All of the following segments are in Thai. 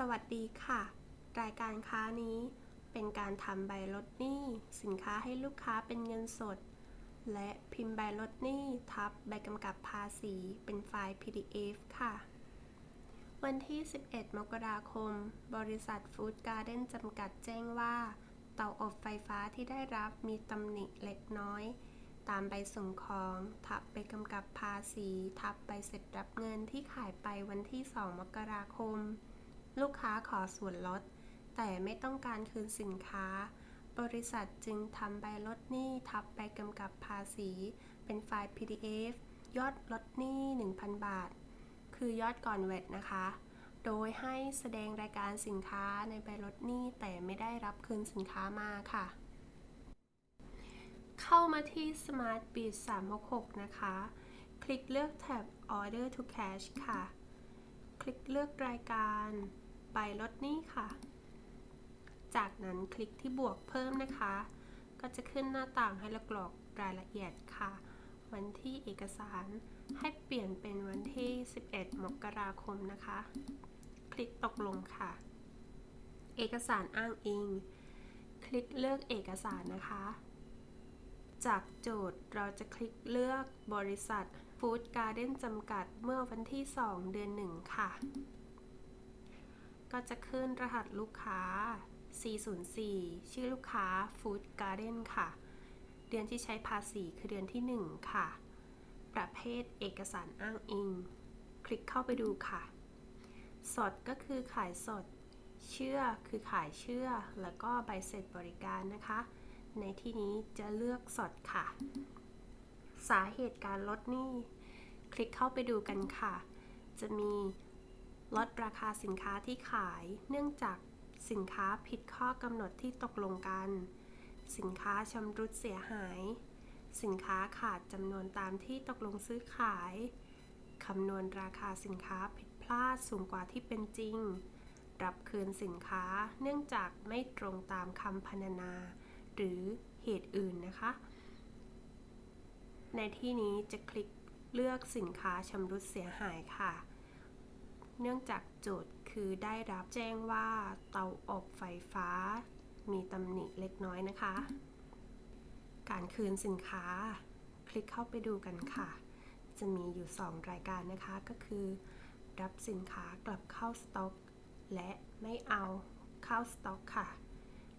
สวัสดีค่ะ รายการค้านี้เป็นการทำใบลดหนี้สินค้าให้ลูกค้าเป็นเงินสด และพิมพ์ใบลดหนี้ทับใบกำกับภาษีเป็นไฟล์ PDF ค่ะ วันที่ 11 มกราคม บริษัทฟู้ดการ์เด้นจำกัดแจ้งว่า เตาอบไฟฟ้าที่ได้รับมีตำหนิเล็กน้อย ตามใบส่งของ ทับใบกำกับภาษี ทับใบเสร็จรับเงินที่ขายไปวันที่ 2 มกราคม ลูกค้าขอส่วนลด แต่ไม่ต้องการคืนสินค้า บริษัทจึงทำใบลดหนี้ทับใบกำกับภาษี เป็นไฟล์ PDF ยอดลดหนี้ 1,000 บาท คือยอดก่อนเวทนะคะ โดยให้แสดงรายการสินค้าในใบลดหนี้แต่ไม่ได้รับคืนสินค้ามาค่ะ เข้ามาที่ Smart Bid 366 นะคะ คลิกเลือกแท็บ Order to Cash ค่ะ คลิกเลือกรายการ ใบลดหนี้ค่ะ จากนั้นคลิกที่บวกเพิ่มนะคะ ก็จะขึ้นหน้าต่างให้เรากรอกรายละเอียดค่ะ วันที่เอกสารให้เปลี่ยนเป็นวันที่ 11 มกราคมนะคะ คลิกตกลงค่ะ เอกสารอ้างอิง คลิกเลือกเอกสารนะคะ จากโจทย์เราจะคลิกเลือกบริษัท Food Garden จำกัดเมื่อวันที่ 2 เดือน 1 ค่ะ ก็จะขึ้นรหัสลูกค้า 404 ชื่อลูกค้า Food Garden ค่ะ เดือนที่ใช้ภาษีคือเดือนที่ 1 ค่ะ ประเภทเอกสารอ้างอิง คลิกเข้าไปดูค่ะ สดก็คือขายสด เชื่อคือขายเชื่อ แล้วก็ใบเสร็จบริการนะคะ ในที่นี้จะเลือกสดค่ะ สาเหตุการลดหนี้ คลิกเข้าไปดูกันค่ะ จะมี ลดราคาสินค้าที่ขาย เนื่องจากสินค้าผิดข้อกำหนดที่ตกลงกัน สินค้าชำรุดเสียหาย สินค้าขาดจำนวนตามที่ตกลงซื้อขาย คำนวณราคาสินค้าผิดพลาดสูงกว่าที่เป็นจริง รับคืนสินค้าเนื่องจากไม่ตรงตามคำพรรณนา หรือเหตุอื่นนะคะ ในที่นี้จะคลิกเลือกสินค้าชำรุดเสียหายค่ะ เนื่องจากโจทย์คือได้รับแจ้งว่าเตาอบไฟฟ้า มีตำหนิเล็กน้อยนะคะ การคืนสินค้า คลิกเข้าไปดูกันค่ะ จะมีอยู่ 2 รายการนะคะก็คือ รับสินค้ากลับเข้าสต็อก และไม่เอาเข้าสต็อกค่ะ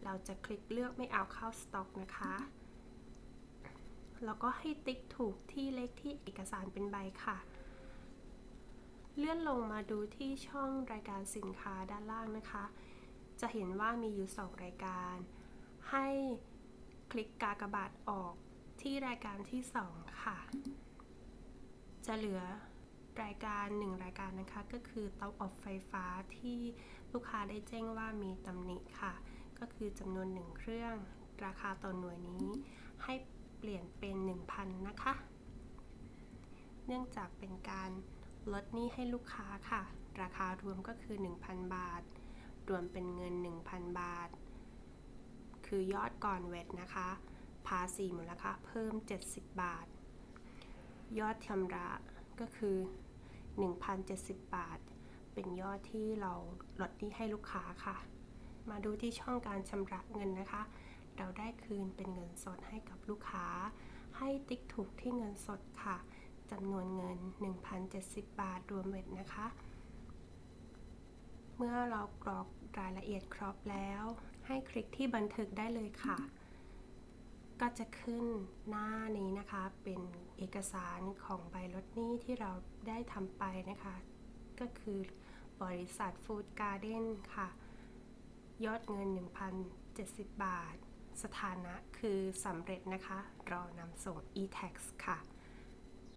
เราจะคลิกเลือกไม่เอาเข้าสต็อกนะคะแล้วก็ให้ติ๊กถูกที่เลขที่เอกสารเป็นใบค่ะ เลื่อนลงมาดูที่ช่องรายการสินค้าด้านล่างนะคะ จะเห็นว่ามีอยู่ 2 รายการ ให้คลิกกากบาทออกที่รายการที่ 2 ค่ะ จะเหลือรายการ 1 รายการนะคะ ก็คือเตาอบไฟฟ้าที่ลูกค้าได้แจ้งว่ามีตำหนิค่ะ ก็คือจำนวน 1 เครื่อง ราคาต่อหน่วยนี้ ให้เปลี่ยนเป็น 1,000 นะคะ เนื่องจากเป็นการ ลดหนี้ให้ลูกค้าค่ะ ราคารวมก็คือ 1,000 บาท รวมเป็นเงิน 1,000 บาท คือยอดก่อนเวทนะคะ ภาษีมูลค่าเพิ่ม 70 บาท ยอดชำระก็คือ 1,070 บาท เป็นยอดที่เราลดหนี้ให้ลูกค้าค่ะ มาดูที่ช่องการชำระเงินนะคะ เราได้คืนเป็นเงินสดให้กับลูกค้า ให้ติ๊กถูกที่เงินสดค่ะ จำนวนเงิน 1,070 บาทรวมเวทนะคะ เมื่อเรากรอกรายละเอียดครบแล้ว ให้คลิกที่บันทึกได้เลยค่ะ ก็จะขึ้นหน้านี้นะคะ เป็นเอกสารของใบลดหนี้ที่เราได้ทำไปนะคะ ก็คือบริษัทฟู้ดการ์เด้นค่ะ ยอดเงิน 1,070 บาท สถานะคือสำเร็จนะคะ รอนำส่ง e-tax ค่ะ